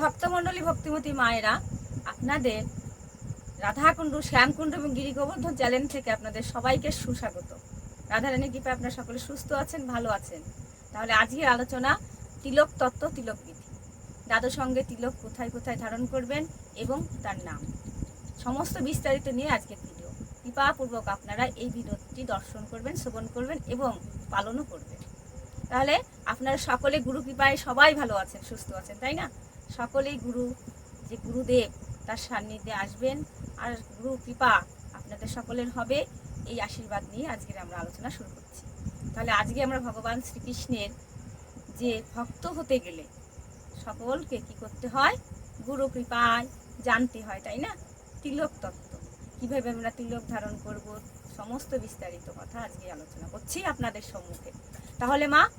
ভক্তমণ্ডলী ভক্তিমতী মায়েরা, আপনাদের রাধাকুণ্ড, শ্যামকুণ্ড এবং গিরি গোবর্ধন চ্যানেল থেকে আপনাদের সবাইকে সুস্বাগত। রাধারানী কৃপা আপনারা সকলে সুস্থ আছেন, ভালো আছেন। তাহলে আজকের আলোচনা তিলক তত্ত্ব, তিলক বিধি। দাদু সঙ্গে তিলক কোথায় কোথায় ধারণ করবেন এবং তার নাম। সমস্ত বিস্তারিত নিয়ে আজকের ভিডিও। কৃপাপূর্বক আপনারা এই ভিডিওটি দর্শন করবেন, শ্রবণ করবেন এবং পালনও করবেন। তাহলে আপনারা সকলে গুরু কৃপায় সবাই ভালো আছেন, সুস্থ আছেন, তাই না? সকলেই গুরু, যে গুরুদেব তার সান্নিধ্যে আসবেন। আর গুরু কৃপা আপনাদের সকলের হবে, এই আশীর্বাদ নিয়ে আজকের আমরা আলোচনা শুরু করছি। তাহলে আজকে আমরা ভগবান শ্রীকৃষ্ণের যে ভক্ত হতে গেলে সকলকে কি করতে হয়? গুরু কৃপায় জানতে হয়, তাই না? তিলক তত্ত্ব। কীভাবে আমরা তিলক ধারণ করব? সমস্ত বিস্তারিত কথা আজকে আলোচনা করছি আপনাদের সম্মুখে। তাহলে মা,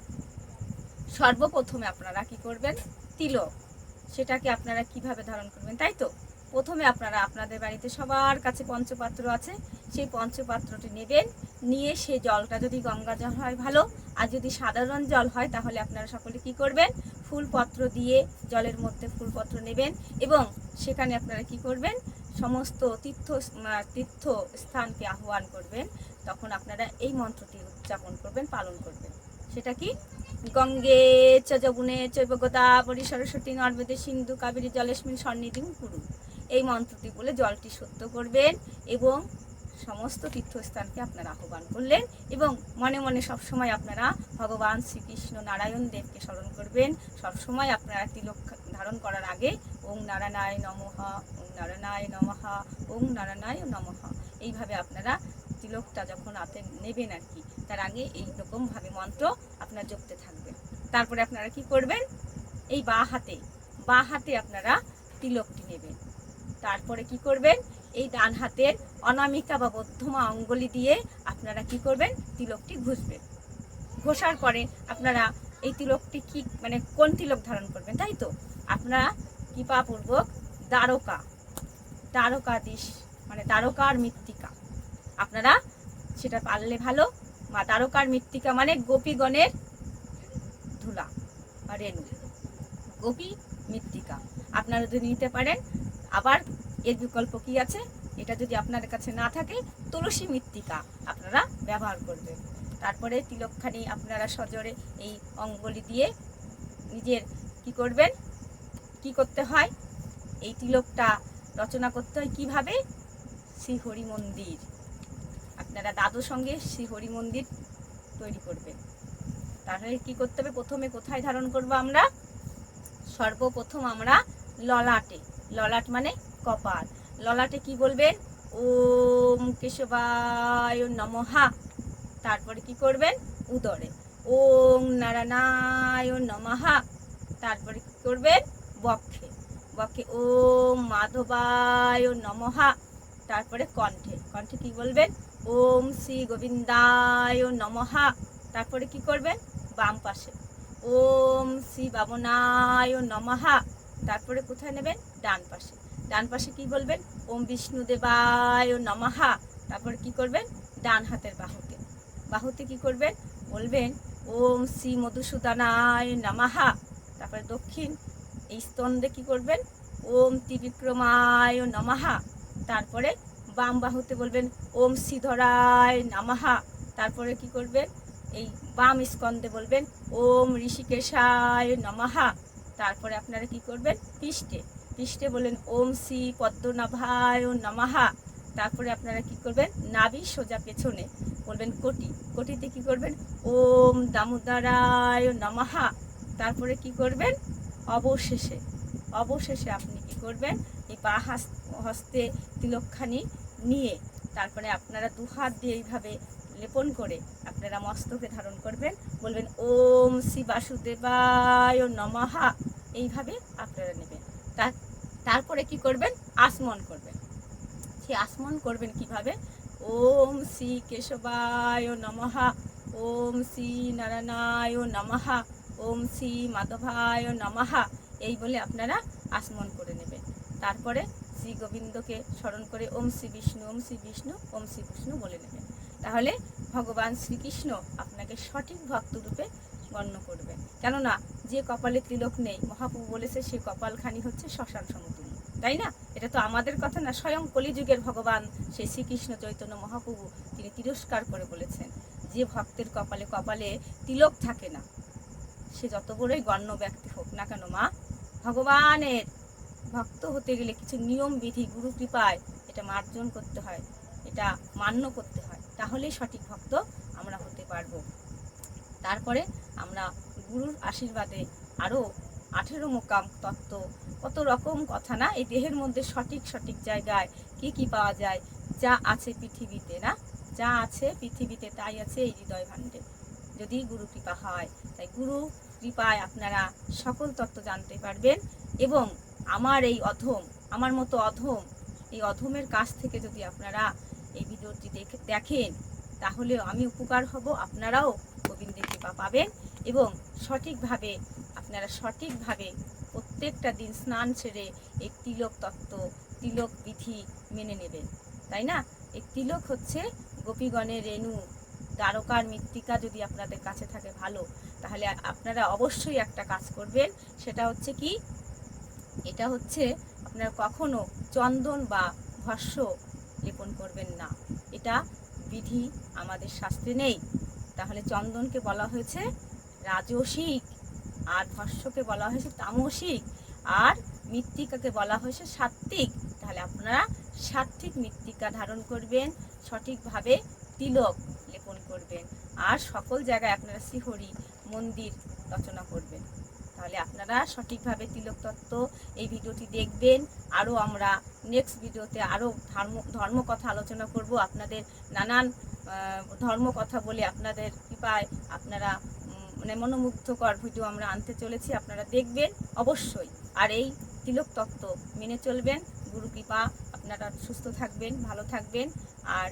সর্বপ্রথমে আপনারা কি করবেন? তিলক। সেটাকে আপনারা কীভাবে ধারণ করবেন, তাই তো? প্রথমে আপনারা আপনাদের বাড়িতে সবার কাছে পঞ্চপাত্র আছে, সেই পঞ্চপাত্রটি নেবেন, নিয়ে সেই জলটা যদি গঙ্গা জল হয় ভালো, আর যদি সাধারণ জল হয় তাহলে আপনারা সকলে কি করবেন? ফুলপত্র দিয়ে জলের মধ্যে ফুলপত্র নেবেন এবং সেখানে আপনারা কি করবেন? সমস্ত তীর্থ তীর্থ স্থানকে আহ্বান করবেন। তখন আপনারা এই মন্ত্রটি উদযাপন করবেন, পালন করবেন। সেটা কি? গঙ্গে চ যমুনে চৈব গোদাবরী সরস্বতী নর্মদে সিন্ধু কাবেরী জলেস্মিন সন্নিধি কুরু। এই মন্ত্রটি বলে জলটি সত্য করবেন এবং সমস্ত তীর্থস্থানকে আপনারা আহ্বান করলেন এবং মনে মনে সবসময় আপনারা ভগবান শ্রীকৃষ্ণ নারায়ণ দেবকে স্মরণ করবেন। সবসময় আপনারা তিলক ধারণ করার আগে ওং নারায়ণায় নমহা ওং নারায়ণায় নমহা ওং নারায়ণায় নমহা এইভাবে আপনারা তিলকটা যখন হাতে নেবেন আর কি, তার আগে এই রকমভাবে মন্ত্র আপনার জপতে থাকবেন তারপরে আপনারা কি করবেন? এই বা হাতে বা হাতে আপনারা তিলকটি নেবেন। তারপরে কি করবেন? এই ডান হাতের অনামিকা বা বদ্ধমা অঙ্গলি দিয়ে আপনারা কি করবেন? তিলকটি ঘুষবেন। ঘষার পরে আপনারা এই তিলকটি কি মানে কোন তিলক ধারণ করবেন, তাই তো? আপনারা কৃপাপূর্বক দ্বারকা, দ্বারকাধীশ মানে দ্বারকার মৃত্তিকা। আপনারা সেটা পারলে ভালো। মা তারকার মৃত্তিকা মানে গোপীগণের ধুলা বা রেণু। গোপী মৃত্তিকা। আপনারা যদি নিতে পারেন, আবার এর বিকল্প কি আছে? এটা যদি আপনাদের কাছে না থাকে, তুলসী মৃত্তিকা আপনারা ব্যবহার করবেন। তারপরে তিলকখানি আপনারা সজোরে এই অঙ্গলি দিয়ে নিজের কি করবেন? কি করতে হয়? এই তিলকটা রচনা করতে হয় কীভাবে? শ্রীহরি মন্দির আপনারা দাদুর সঙ্গে শ্রীহরি মন্দির তৈরি করবেন। তাহলে কি করতে হবে? প্রথমে কোথায় ধারণ করব আমরা? সর্বপ্রথম আমরা ললাটে। ললাট মানে কপাল। ললাটে কি বলবেন? ওম কেশবায় নমহা তারপরে কি করবেন? উদরে। ওম নারায়ণায় নমহা তারপরে কি করবেন? বক্ষে। বক্ষে ওম মাধবায় নমহা তারপরে কণ্ঠে। কণ্ঠে কি বলবেন? ওম শ্রী গোবিন্দায় নমহা তারপরে কি করবেন? বাম পাশে। ওম শ্রী বামনায় নমহা তারপরে কোথায় নেবেন? ডান পাশে। ডান পাশে কি বলবেন? ওম বিষ্ণুদেবায় নমহা তারপরে কি করবেন? ডান হাতের বাহুতে। বাহুতে কি করবেন? বলবেন, ওম শ্রী মধুসূদনায় নমহা তারপরে দক্ষিণ এই স্তন্দে কি করবেন? ওম ত্রিবিক্রমায় নমহা তারপরে বাম বাহুতে বলবেন, ওম শ্রীধরায় নমহা। তারপরে কি করবেন? এই বাম স্কন্দে বলবেন, ওম ঋষিকেশায় নমহা। তারপরে আপনারা কি করবেন? পৃষ্ঠে। পৃষ্ঠে বলেন ওম শ্রী পদ্মনাভায় নমাহা। তারপরে আপনারা কি করবেন? নাভি সোজা পেছনে বলবেন, কোটি। কোটিতে কি করবেন? ওম দামোদরায় নমহা। তারপরে কি করবেন? অবশেষে। অবশেষে আপনি কি করবেন? এই পা হস্তে তিলকখানি নিয়ে তারপরে আপনারা দু হাত দিয়ে এইভাবে লেপন করে আপনারা মস্তকে ধারণ করবেন। বলবেন, ওম শ্রী বাসুদেবায় নমহা এইভাবে আপনারা নেবেন। তার তারপরে কি করবেন? আসমন করবেন। সে আসমন করবেন কীভাবে? ওম শ্রী কেশবায় নমহা ওম শ্রী নারায়ণায় নমহা ওম শ্রী মাধবায় নমহা এই বলে আপনারা আসমন করে নেবেন। তারপরে শ্রী গোবিন্দকে স্মরণ করে ওম শ্রী বিষ্ণু, ওম শ্রী বিষ্ণু, ওম শ্রী বিষ্ণু বলে নেবেন। তাহলে ভগবান শ্রীকৃষ্ণ আপনাকে সঠিক ভক্তরূপে গণ্য করবেন। কেননা যে কপালে তিলক নেই, মহাপ্রভু বলেছে সে কপালখানি হচ্ছে শ্মশান সমতুল্য তাই না? এটা তো আমাদের কথা না, স্বয়ং কলিযুগের ভগবান সেই শ্রীকৃষ্ণ চৈতন্য মহাপ্রভু তিনি তিরস্কার করে বলেছেন যে ভক্তের কপালে কপালে তিলক থাকে না, সে যত বড়ই গণ্য ব্যক্তি হোক না কেন মা, ভগবানের ভক্ত হতে গেলে কিছু নিয়ম, বিধি গুরু কৃপায় এটা মার্জন করতে হয়, এটা মান্য করতে হয়। তাহলেই সঠিক ভক্ত আমরা হতে পারব। তারপরে আমরা গুরুর আশীর্বাদে আরও আঠেরো মোকাম তত্ত্ব, কত রকম কথা না? এই দেহের মধ্যে সঠিক সঠিক জায়গায় কি কি পাওয়া যায়? যা আছে পৃথিবীতে না? যা আছে পৃথিবীতে, তাই আছে এই হৃদয় ভাণ্ডে যদি গুরু কৃপা হয়, তাই গুরু কৃপায় আপনারা সকল তত্ত্ব জানতে পারবেন এবং আমার এই অধম, আমার মতো অধম, এই অধমের কাছ থেকে যদি আপনারা এই ভিডিওটি দেখে, দেখেন তাহলেও আমি উপকার হব, আপনারাও গোবিন্দের কৃপা পাবেন এবং সঠিকভাবে, আপনারা সঠিকভাবে প্রত্যেকটা দিন স্নান ছেড়ে এই তিলক তত্ত্ব, তিলক বিধি মেনে নেবেন, তাই না? এই তিলক হচ্ছে গোপীগণের রেণু, দ্বারকার মৃত্তিকা যদি আপনাদের কাছে থাকে ভালো, তাহলে আপনারা অবশ্যই একটা কাজ করবেন, সেটা হচ্ছে কি? এটা হচ্ছে আপনারা কখনো চন্দন বা ভস্য লেপন করবেন না। এটা বিধি আমাদের শাস্ত্রে নেই। তাহলে চন্দনকে বলা হয়েছে রাজসিক, আর ভস্যকে বলা হয়েছে তামসিক, আর মৃত্তিকাকে বলা হয়েছে সাত্ত্বিক। তাহলে আপনারা সাত্ত্বিক মৃত্তিকা ধারণ করবেন, সঠিকভাবে তিলক লেপন করবেন, আর সকল জায়গায় আপনারা শ্রীহরি মন্দির রচনা করবেন। তাহলে আপনারা সঠিকভাবে তিলক তত্ত্ব এই ভিডিওটি দেখবেন। আরও আমরা নেক্সট ভিডিওতে আরও ধর্ম ধর্ম কথা আলোচনা করব। আপনাদের নানান আহ, ধর্ম কথা বলে আপনাদের কৃপায় আপনারা মানে মনোমুগ্ধকর ভিডিও আমরা আনতে চলেছি। আপনারা দেখবেন অবশ্যই। আর এই তিলক তত্ত্ব মেনে চলবেন। গুরু কৃপা আপনারা সুস্থ থাকবেন ভালো থাকবেন। আর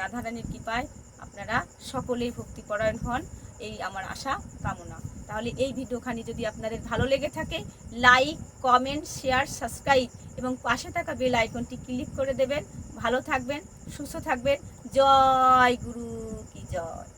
রাধারানীর কৃপায় আপনারা সকলেই ভক্তিপরায়ণ হন। এই আমার আশা কামনা। তাহলে এই ভিডিওখানি যদি আপনাদের ভালো লেগে থাকে লাইক কমেন্ট শেয়ার সাবস্ক্রাইব এবং পাশে থাকা বেল আইকনটি ক্লিক করে দেবেন। ভালো থাকবেন, সুস্থ থাকবেন। জয় গুরু কি জয়।